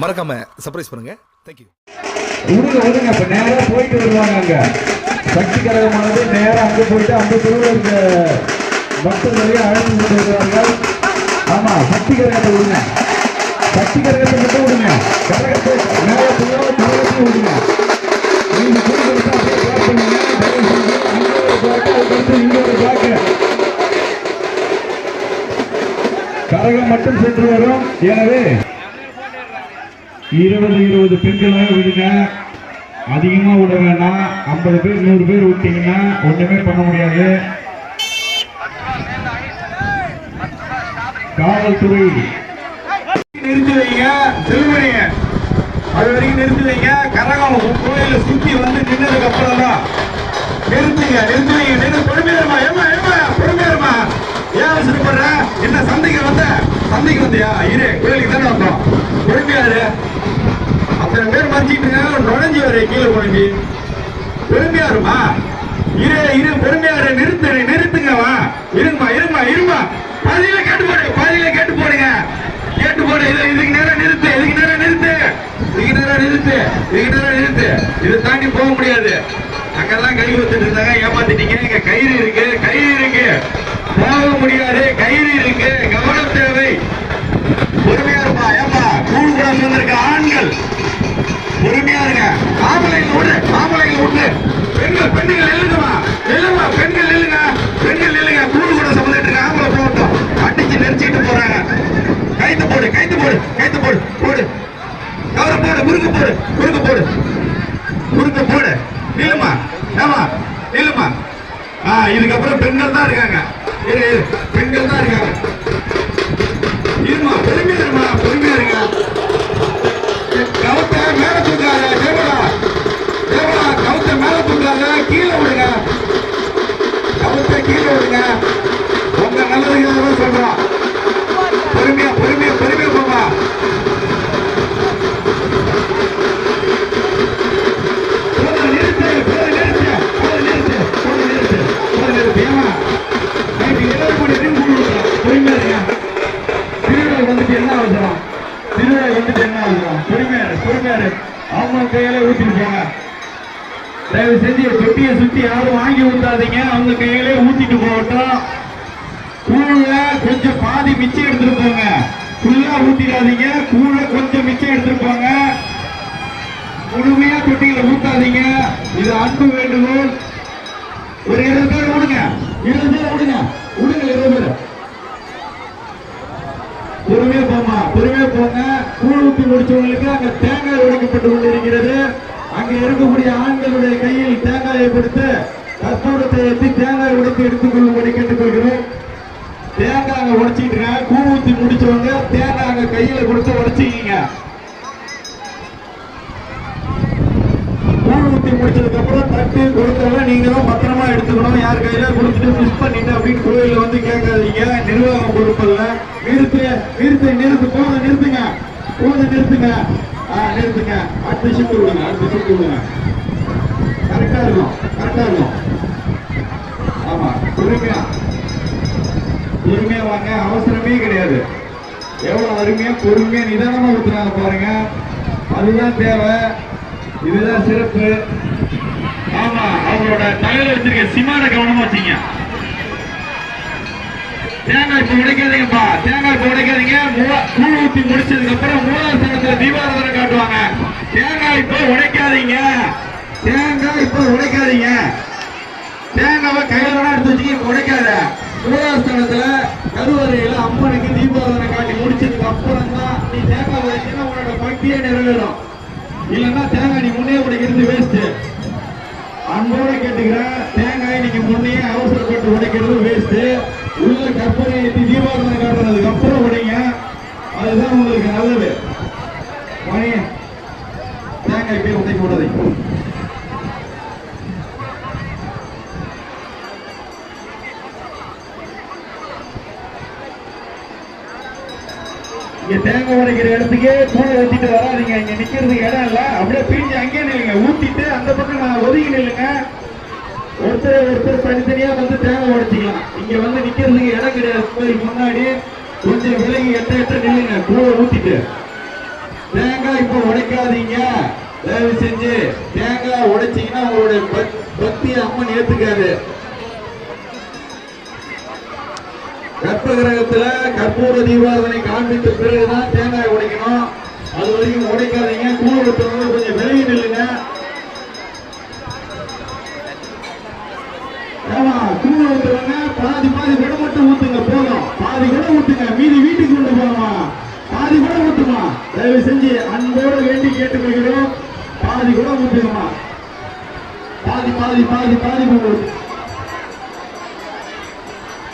மறக்காம சர்ப்ரைஸ் பண்ணுங்க. தேங்க்யூ விடுங்க விடுங்க இப்ப நேரா போயிட்டு வருவாங்க அங்க. சக்தி கரகமானது நேரா அங்க போயிட்டு அந்த தெருவில் இருக்க பக்தர்களையும் அழைத்து கொண்டு வருவார்கள். ஆமா சக்தி கரகத்தை விடுங்க. சக்தி கரகத்தை மட்டும் விடுங்க. கரகத்தை நேரா போய் கரகத்தையும் விடுங்க. நீங்க போய் கொடுத்தா அப்படியே பிளாக் பண்ணுங்க. கரகம் மட்டும் சென்று வரும். எனவே இருபது இருபது பெண்களை விடுங்க. அதிகமா விட வேணாம் ஐம்பது பேர் நூறு பேர் விட்டீங்கன்னா ஒண்ணுமே பண்ண முடியாது. காவல்துறை. நிறுத்தி வைங்க செல்வமணி அது வரைக்கும் நிறுத்தி வைங்க. கரகம் கோயில சுத்தி வந்து நின்னதுக்கு அப்புறம் தான். நிறுத்துங்க நிறுத்தி வைங்க. நின்று பொறுமையாருமா ஏமா ஏமா பொறுமையாருமா ஏன் அவசரப்படுற என்ன சந்தைக்கு வந்த? சந்தைக்கு வந்தியா? இரு கோயிலுக்கு தானே வந்தோம். பொறுமையாரு சில பேர் மறைச்சிட்டு நுழைஞ்சி வர கீழே குழம்பி பொறுமையாருமா இரு இரு பொறுமையாரு நிறுத்து நிறுத்துங்க வா. இருங்கம்மா இருமா இருமா பாதியில கேட்டு போடுங்க பாதியில கேட்டு போடுங்க. கேட்டு போடு இது இதுக்கு நேரம் நிறுத்து இதுக்கு நேரம் நிறுத்து. இதுக்கு நேரம் நிறுத்து இதுக்கு நேரம் நிறுத்து. இதை தாண்டி போக முடியாது. அங்கெல்லாம் கை வச்சுட்டு இருந்தாங்க ஏமாத்திட்டீங்க இங்க கயிறு இருக்கு கயிறு இருக்கு. போக முடியாது கயிறு இருக்கு. கவனம் தேவை. பொறுமையா இருப்பா ஏப்பா கூடு கூட வந்திருக்க ஆண்கள். பொறுமையா இருங்க. ஆம்பளைங்க விடு ஆம்பளைங்க விட்டு. பெண்கள் பெண்கள் நில்லுங்கம்மா. நில்லுங்க பெண்கள் நில்லுங்க. பெண்கள் நில்லுங்க. கூடு கூட சுமந்துட்டு இருக்க ஆம்பளை போட்டோம் அடிச்சு நெரிச்சிட்டு போறாங்க. கைத்து போடு கைத்து போடு கைத்து போடு போடு. கவரை போடு முறுக்கு போடு முறுக்கு போடு. முறுக்கு போடு. நில்லுமா ஏமா நில்லுமா ஆ இதுக்கப்புறம் பெண்கள் தான் இருக்காங்க. பெண்கள் தான் இருக்காங்க. இருமா பொறுமையா இருமா பொறுமையா இருங்க. உங்க நல்லதுக்கு சொல்றோம் பொறுமையா பொறுமையா பொறுமையா போமா என்ன அவசரம் திருவிழா வந்துட்டு என்ன அவசரம் பொறுமையாரு பொறுமையாரு அவங்க கையில ஊத்திட்டு போங்க. தயவு செஞ்சு பெட்டியை சுத்தி யாரும் வாங்கி ஊத்தாதீங்க. அவங்க கையிலே ஊத்திட்டு போகட்டும். கூழ கொஞ்சம் பாதி மிச்சம் எடுத்துட்டு போங்க. ஃபுல்லா ஊத்திடாதீங்க. கூழ கொஞ்சம் மிச்சம் எடுத்துட்டு போங்க. முழுமையா தொட்டியில ஊத்தாதீங்க. இது அன்பு வேண்டுகோள். ஒரு இருபது பேர் விடுங்க இருபது பேர் விடுங்க விடுங்க இருபது பேர். பொறுமையா போமா பொறுமையா போங்க. கூழ் ஊத்தி முடிச்சவங்களுக்கு அங்க தேங்காய் உடைக்கப்பட்டு கொண்டிருக்கிறது. அங்க இருக்கக்கூடிய ஆண்களுடைய கையில் தேங்காயை கொடுத்து கற்பூரத்தை ஏற்றி தேங்காய் உடைத்து எடுத்துக்கொள்ளும்படி கேட்டுக்கொள்கிறோம். தேங்காய் உடைச்சிட்டு இருக்காங்க. கூ ஊத்தி முடிச்சவங்க தேங்காய் கையில கொடுத்து உடைச்சிக்கிங்க. ஊத்தி முடிச்சதுக்கு அப்புறம் தட்டு கொடுத்தவங்க நீங்களும் பத்திரமா எடுத்துக்கணும். யார் கையில கொடுத்துட்டு மிஸ் பண்ணிட்டு அப்படின்னு கோயில வந்து கேட்காதீங்க. நிர்வாகம் பொறுப்பல்ல நிறுத்து நிறுத்து நிறுத்து. போதை நிறுத்துங்க. போதை நிறுத்துங்க. ஆ நிறுத்துங்க அடுத்த ஷிஃப்ட் விடுங்க அடுத்த ஷிஃப்ட் விடுங்க கரெக்டா இருக்கும் கரெக்டா இருக்கும் ஆமா பொறுமையா. பொறுமையா வாங்க அவசரமே கிடையாது. எவ்வளவு அருமையா பொறுமையா நிதானமா ஊத்துறாங்க பாருங்க. அதுதான் தேவை. இதுதான் சிறப்பு. ஆமா அவங்களோட தலையில வச்சிருக்க சிமான கவனமா வச்சீங்க. தேங்காய் இப்ப உடைக்காதீங்கப்பா. தேங்காய் உடைக்காதீங்க. பூ ஊத்தி முடிச்சதுக்கு அப்புறம் மூலாசனத்துல தீபாராதனை காட்டுவாங்க. தேங்காய் இப்போ உடைக்காதீங்க. தேங்காய் இப்போ உடைக்காதீங்க. தேங்காவை கையில வேணா எடுத்து வச்சுக்க உடைக்காத. உடைக்காத மூலாஸ்தானத்துல கருவறையில அம்மனுக்கு தீபாராதனை காட்டி முடிச்சதுக்கு அப்புறம் தான் நீ தேங்காய் உடைச்சினா உன்னோட பக்தியை நிறைவேறும். இல்லைன்னா தேங்காய் நீ முன்னே உடைக்கிறது வேஸ்ட் அன்போட கேட்டுக்கிறேன் தேங்காய் நீங்க முன்னையே அவசரப்பட்டு உடைக்கிறது வேஸ்ட் உள்ள கற்பனை ஏற்றி தீபாவளி காட்டுறதுக்கு அப்புறம் உடைங்க. அதுதான் உங்களுக்கு நல்லது. மணி தேங்காய் போய் உடைக்க கூடாது இங்க தேங்காய் உடைக்கிற இடத்துக்கே கூட ஊத்திட்டு வராதீங்க. இங்க நிக்கிறதுக்கு இடம் இல்ல. அப்படியே பிரிஞ்சு அங்கேயே நில்லுங்க. ஊத்திட்டு அந்த பக்கம் நான் ஒதுங்கி நில்லுங்க. ஒருத்தர் ஒருத்தர் தனித்தனியா வந்து தேங்காய் உடைச்சிக்கலாம். இங்க வந்து நிக்கிறதுக்கு இடம் கிடையாது. கோயில் முன்னாடி கொஞ்சம் விலகி எட்ட எட்ட நில்லுங்க. கூடை ஊத்திட்டு. தேங்காய் இப்போ உடைக்காதீங்க. தயவு செஞ்சு தேங்காய் உடைச்சீங்கன்னா உங்களுடைய பக்- பக்தி அம்மன் ஏத்துக்காது கர்ப்ப கிரகத்துல கற்பூர தீபாவளி காண்பித்த பிறகுதான் தேங்காய் உடைக்கணும். அது வரைக்கும் உடைக்காதீங்க. கூழ் ஊத்துறவங்க கொஞ்சம் விலகி நில்லுங்க. ஆமா கூழ் ஊத்துறவங்க பாதி பாதி கூட மட்டும் ஊத்துங்க போதும். பாதி கூட ஊத்துங்க மீதி வீட்டுக்கு கொண்டு போகணுமா பாதி கூட ஊத்துமா? தயவு செஞ்சு அன்போடு வேண்டி கேட்டுக்கொள்கிறோம். பாதி கூட ஊத்துங்கம்மா. பாதி பாதி பாதி பாதி கூட ஊத்து.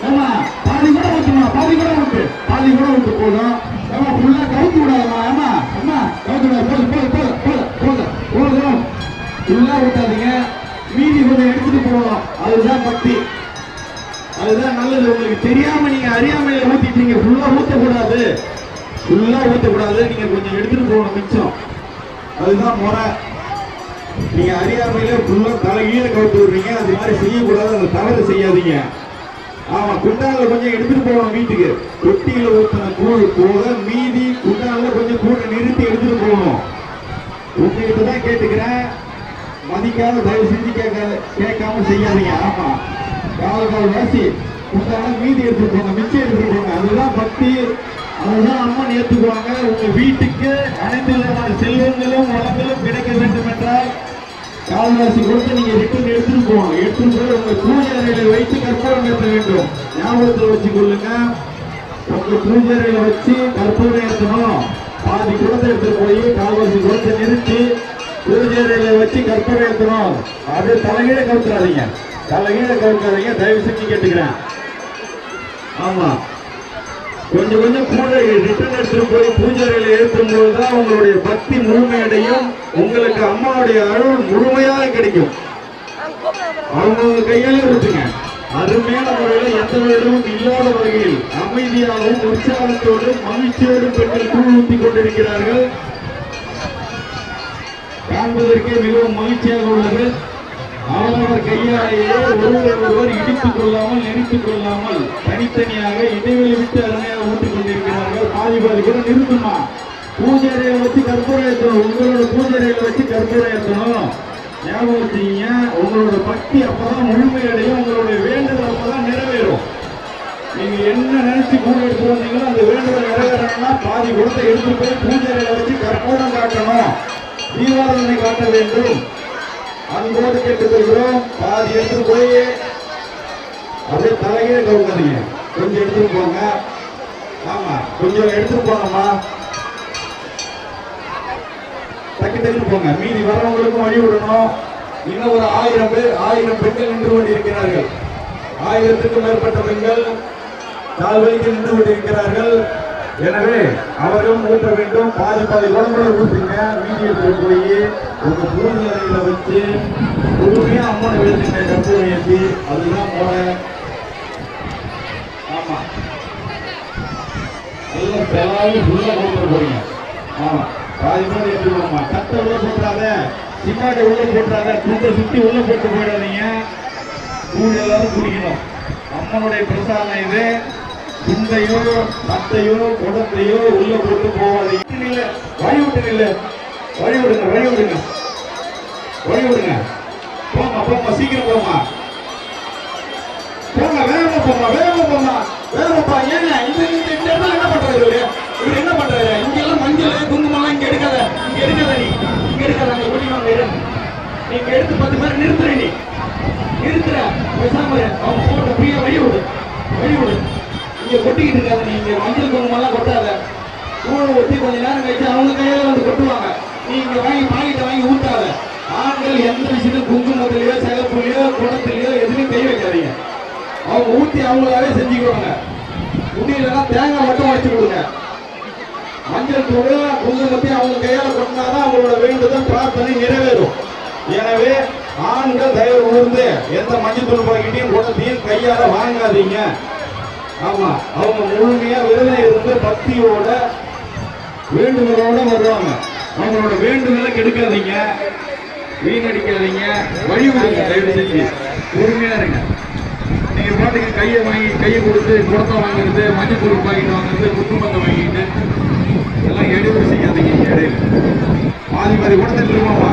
ஆமா பாதி கூட ஊத்துமா? பாதி கூட ஊத்து. பாதி கூட ஊத்து போதும். ஆமா ஃபுல்லா கவுத்து விடாதம்மா. ஆமா அம்மா கவுத்து விடாத. போதும் போதும் போதும் போதும் போதும். போதும். ஃபுல்லா ஊத்தாதீங்க. அதுதான் பக்தி அதுதான் நல்லது. உங்களுக்கு தெரியாம நீங்க அறியாமையில ஊத்திட்டீங்க. ஃபுல்லா ஊத்தக்கூடாது. ஃபுல்லா ஊத்தக்கூடாது. நீங்க கொஞ்சம் எடுத்துட்டு போகணும் மிச்சம். அதுதான் முறை. நீங்க அறியாமையில ஃபுல்லா தலைகீழ கவுத்து விடுறீங்க. அது மாதிரி செய்யக்கூடாது. அந்த தவறு செய்யாதீங்க. ஆமா குண்டான்ல கொஞ்சம் எடுத்துட்டு போகணும் வீட்டுக்கு. தொட்டியில ஊத்தின கூழ் போக மீதி குண்டான்ல கொஞ்சம் கூட நிறுத்தி எடுத்துட்டு போகணும். உங்ககிட்ட தான் கேட்டுக்கிறேன். மதிக்காத தயவு செஞ்சு கேட்காத கேட்காம செய்யாதீங்க. ஆமா. கால கால வாசி உங்களால மீதி எடுத்துட்டு போங்க மிச்சம் எடுத்துட்டு போங்க. அதுதான் பக்தி. அதுதான் அம்மன் ஏத்துக்குவாங்க உங்க வீட்டுக்கு அனைத்து விதமான செல்வங்களும் வளங்களும் கிடைக்க வேண்டும் என்றால் கால்வாசி கொடுத்து நீங்க ரிட்டர்ன் எடுத்துட்டு போவாங்க எடுத்துட்டு போய் உங்க பூஜை அறையில வைத்து கற்பூரம் ஏற்ற வேண்டும். ஞாபகத்தில் வச்சுக்கொள்ளுங்க. உங்க பூஜை அறையில வச்சு கற்பூரம் ஏற்றணும். பாதி குடத்தை எடுத்துட்டு போய் கால்வாசி குடத்தை நிறுத்தி புதுச்சேரியில வச்சு கற்பனை ஏற்றணும் அது தலைகீழ கவுத்துறாதீங்க. தலைகீழ கவுத்துறாதீங்க. தயவு செஞ்சு கேட்டுக்கிறேன். ஆமா. கொஞ்சம் கொஞ்சம் கூட ரிட்டர்ன் எடுத்துட்டு போய் பூஜைகளை ஏற்றும் போதுதான் உங்களுடைய பக்தி முழுமையடையும். உங்களுக்கு அம்மாவுடைய அருள் முழுமையாக கிடைக்கும். அவங்க கையில ஊத்துங்க அருமையான முறையில் எந்த விதமும் இல்லாத வகையில் அமைதியாகவும் உற்சாகத்தோடும் மகிழ்ச்சியோடும் பெண்கள் கூழ் ஊற்றி கொண்டிருக்கிறார்கள். காண்பதற்கே மிகவும் மகிழ்ச்சியாக உள்ளது. அவரவர் கையாலேயே ஒருவர் ஒருவர் இடித்துக் கொள்ளாமல் நெருக்கிக் கொள்ளாமல் தனித்தனியாக இடைவெளி விட்டு அருமையாக ஊட்டிக் கொண்டிருக்கிறார்கள். பாதி பாதி கூட நிறுத்துமா பூஜை வச்சு கற்பூரம் ஏற்றணும் உங்களோட பூஜை வச்சு கற்பூரம் ஏற்றணும் ஞாபகம் வச்சீங்க உங்களோட பக்தி அப்பதான் முழுமையடையும் உங்களுடைய வேண்டுதல் அப்பதான் நிறைவேறும். நீங்க என்ன நினைச்சு கூட எடுத்து வந்தீங்களோ அந்த வேண்டுதல் நிறைவேறணும்னா பாதி குடத்தை எடுத்து போய் பூஜை வச்சு கற்பூரம் காட்டணும். தீபாவளி காட்ட வேண்டும். அன்போடு கேட்டுக்கொள்கிறோம். பாதி எடுத்து போய். அப்படியே தலையே கவுக்காதீங்க கொஞ்சம் எடுத்துட்டு போங்க. ஆமா கொஞ்சம் எடுத்துட்டு போங்கம்மா. டக்கு டக்குன்னு போங்க. மீதி வரவங்களுக்கும் வழி விடணும். இன்னும் ஒரு ஆயிரம் பேர் ஆயிரம் பெண்கள் நின்று கொண்டிருக்கிறார்கள். ஆயிரத்துக்கும் மேற்பட்ட பெண்கள் கால்வழிக்கு நின்று கொண்டிருக்கிறார்கள். எனவே அவரும் ஊற்ற வேண்டும். பாதி பாதி உடம்புல ஊற்றுங்க எடுத்துட்டு போய் உங்க பூஜை அறையில வச்சு முழுமையா அம்மனை எழுதுங்க கற்பூரம் ஏற்றி அதுதான் முறை ஆமா. நல்ல செலாவி உள்ள போட்டு போறீங்க. ஆமா. பாதி பாதி எடுத்துக்கோமா கட்டை உள்ள போட்டுறாத சிமாட்டை உள்ள போட்டுறாத துண்டை சுத்தி உள்ள போட்டு போயிடாதீங்க. கூழ் எல்லாரும் குடிக்கணும். அம்மனுடைய பிரசாதம் இது. துண்டையோ தட்டையோ குடத்தையோ உள்ள போட்டு போவாதீங்க. இல்ல வழி விட்டுங்க இல்ல. வழி விடுங்க வழி விடுங்க வழி விடுங்க போமா போமா சீக்கிரம் போமா போங்க வேகமா போமா வேகமா போமா வேகமாப்பா ஏங்க இந்த இந்த இந்த இடத்துல என்ன பண்றாரு இவரு? இவர் என்ன பண்றாரு? இங்க எல்லாம் மஞ்சள் குங்குமம் எல்லாம் இங்க எடுக்காத. இங்க எடுக்காத நீ. இங்க எடுக்காத அங்க ஓடிவாங்க இரு. நீங்க எடுத்து பத்து பேர் நிறுத்துற நீ. நிறுத்துற. பேசாம அவன் அவங்க போட்ட ஃப்ரீயா வழி விடு. வழி விடு. இங்க கொட்டிக்கிட்டு இருக்காது நீ மஞ்சள் குங்குமம்லாம் கொட்டாத. ஊழ ஒட்டி கொஞ்ச நேரம் கழிச்சு அவங்க கையில வந்து கொட்டுவாங்க. நீ வாங்கி பாக்கிட்ட வாங்கி ஊட்டாத ஆண்கள் எந்த விஷயத்தையும் குங்குமத்திலயோ சிகப்புலயோ குடத்திலயோ எதுலையும் கை வைக்காதீங்க. அவங்க ஊத்தி அவங்களாவே செஞ்சுக்குவாங்க. முடியலன்னா தேங்காய் மட்டும் உடைச்சு கொடுங்க. மஞ்சள் தூள் குங்குமத்தையும் அவங்க கையால கொட்டினாதான் அவங்களோட வேண்டுதல் பிரார்த்தனை நிறைவேறும். எனவே ஆண்கள் தயவு கூர்ந்து எந்த மஞ்சள் தூள் பாக்கிட்டையும் குடத்தையும் கையால வாங்காதீங்க. ஆமா அவங்க முழுமையா விரதம் இருந்து பக்தியோட வேண்டுதலோட வருவாங்க. அவங்களோட வேண்டுதலை கெடுக்காதீங்க. வீணடிக்காதீங்க வழிவிடுங்க தயவு செஞ்சு. பொறுமையா இருங்க. நீங்க பாட்டுக்கு கையை வாங்கி கையை கொடுத்து குடத்தை வாங்குறது மஞ்சள் பொருள் வாங்கிட்டு வாங்குறது குங்குமத்தை வாங்கிட்டு எல்லாம் எடுப்பு செய்யாதீங்க இடையில. பாதி குடத்தை திரும்பமா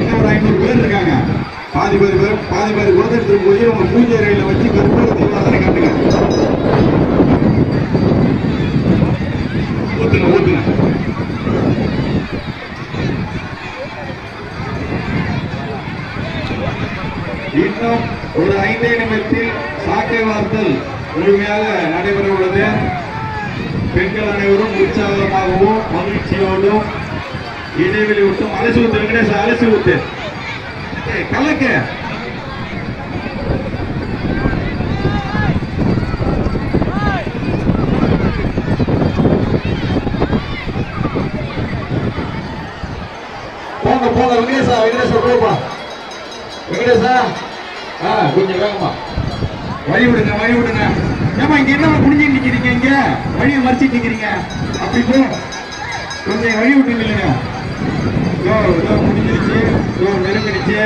இன்னும் ஒரு ஐநூறு பேர் இருக்காங்க. பாதி பேர் பேர் பாதி பேர் குடத்தை போய் உங்க பூஜை அறையில வச்சு கற்பூர தீபாவளி காட்டுங்க ஊத்துங்க ஊத்துங்க. இன்னும் ஒரு ஐந்தே நிமிடத்தில் சாக்கை வார்த்தல் முழுமையாக நடைபெற உள்ளது பெண்கள் அனைவரும் உற்சாகமாகவும் மகிழ்ச்சியோடும் இடைவெளி விட்டும் அலசி ஊத்து வெங்கடேஷ் அலசி ஊத்து. கலக்க. போங்க போங்க விக்னேஷா விக்னேஷா போப்பா. விக்னேஷா. ஆ கொஞ்சம் வேகமா. வழி விடுங்க வழி விடுங்க. ஏமா இங்க என்ன குடிஞ்சு நிக்கிறீங்க இங்க? வழியை மறிச்சிட்டு நிக்கிறீங்க. அப்படி போ. கொஞ்சம் வழி விட்டு இல்லைங்க இதோ இதோ முடிஞ்சிருச்சு இதோ நெருங்கிடுச்சு.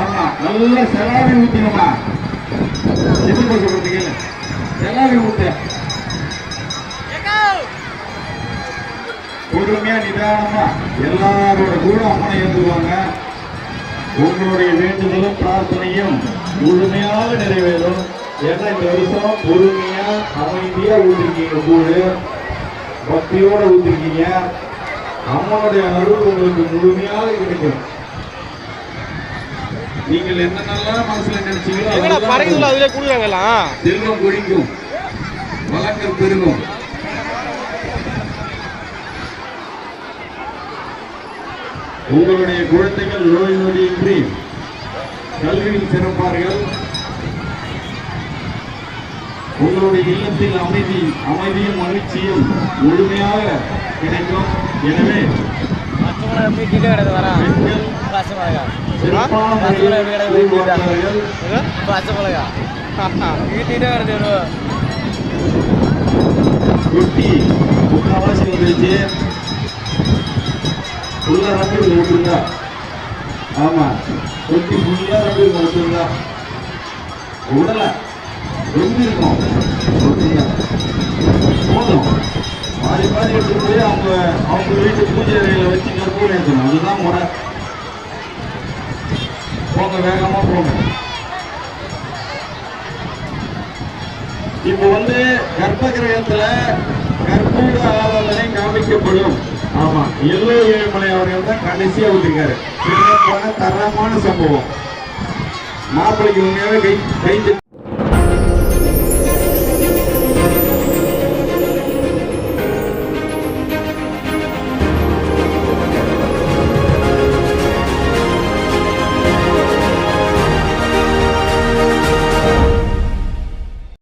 ஆமா நல்லா செலாவி ஊத்துங்கம்மா எது போய் சொல்றது கேளு செலாவி ஊத்து. பொறுமையா நிதானமா எல்லாரோட கூட அம்மனை ஏந்துவாங்க. உங்களுடைய வேண்டுதலும் பிரார்த்தனையும் முழுமையாக நிறைவேறும். ஏன்னா இந்த வருஷம்? பொறுமையா அமைதியா ஊத்திருக்கீங்க கூடு பக்தியோட ஊத்திருக்கீங்க. அம்மனுடைய அருள் உங்களுக்கு முழுமையாக கிடைக்கும். நீங்கள் என்னென்னலாம் மனசுல நினைச்சீங்களோ பறக்குதுல அதுல குடுக்குறாங்க எல்லாம் செல்வம் கொழிக்கும் வழக்கல் பெருகும். உங்களுடைய குழந்தைகள் நோய் நொடியின்றி கல்வியில் சிறப்பார்கள். உங்களுடைய இல்லத்தில் அமைதி அமைதியும் மகிழ்ச்சியும் முழுமையாக கிடைக்கும். எனவே பெண்கள் பச்சை மிளகா. பச்சை மிளகா கிட்ட முக்கால்வாசி வந்துருச்சு ஃபுல்லா ரப்பி விட்டுருந்தா ஆமா ரொட்டி ஃபுல்லா ரப்பி விட்டுருந்தா உடல ரொட்டியா போதும் பாதி பாதி எடுத்துட்டு போய் அவங்க அவங்க வீட்டு பூஜை அறையில வச்சு கற்பூரம் ஏற்றணும் அதுதான் முறை போங்க வேகமா போங்க. இப்போ வந்து கர்ப்ப கிரகத்துல கற்பூர ஆராதனை காமிக்கப்படும். ஆமா எல்லோ ஏழுமலை அவர்கள் தான் கடைசியா விட்டுருக்காரு தரமான சம்பவம். மாப்பிள்ளைக்கு உண்மையாவே கை கை